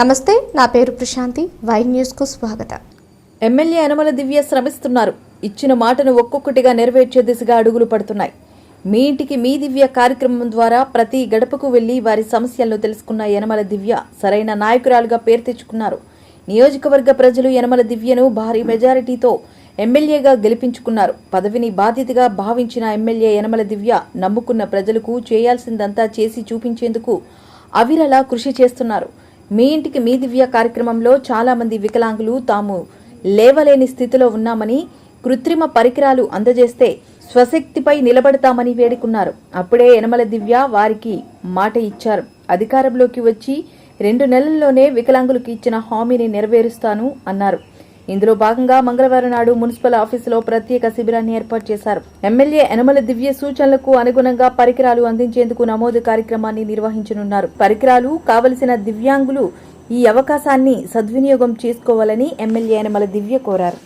నమస్తే నా పేరు ప్రశాంతి. వై న్యూస్కు స్వాగతం. ఎమ్మెల్యే యనమల దివ్య శ్రమిస్తున్నారు. ఇచ్చిన మాటను ఒక్కొక్కటిగా నెరవేర్చే దిశగా అడుగులు పడుతున్నాయి. మీ ఇంటికి మీ దివ్య కార్యక్రమం ద్వారా ప్రతి గడపకు వెళ్ళి వారి సమస్యలను తెలుసుకున్న యనమల దివ్య సరైన నాయకురాలుగా పేరు తెచ్చుకున్నారు. నియోజకవర్గ ప్రజలు యనమల దివ్యను భారీ మెజారిటీతో ఎమ్మెల్యేగా గెలిపించుకున్నారు. పదవిని బాధ్యతగా భావించిన ఎమ్మెల్యే యనమల దివ్య నమ్ముకున్న ప్రజలకు చేయాల్సిందంతా చేసి చూపించేందుకు అవిరలా కృషి చేస్తున్నారు. మీ ఇంటికి మీ దివ్య కార్యక్రమంలో చాలామంది వికలాంగులు తాము లేవలేని స్థితిలో ఉన్నామని కృత్రిమ పరికరాలు అందజేస్తే స్వశక్తిపై నిలబడతామని వేడుకున్నారు. అప్పుడే యనమల దివ్య వారికి మాట ఇచ్చారు. అధికారంలోకి వచ్చి రెండు నెలల్లోనే వికలాంగులకు ఇచ్చిన హామీని నెరవేరుస్తాను అన్నారు. ఇందులో భాగంగా మంగళవారం నాడు మున్సిపల్ ఆఫీసులో ప్రత్యేక శిబిరాన్ని ఏర్పాటు చేశారు. ఎమ్మెల్యే యనమల దివ్య సూచనలకు అనుగుణంగా పరికరాలు అందించేందుకు నమోదు కార్యక్రమాన్ని నిర్వహించనున్నారు. పరికరాలు కావలసిన దివ్యాంగులు ఈ అవకాశాన్ని సద్వినియోగం చేసుకోవాలని ఎమ్మెల్యే యనమల దివ్య కోరారు.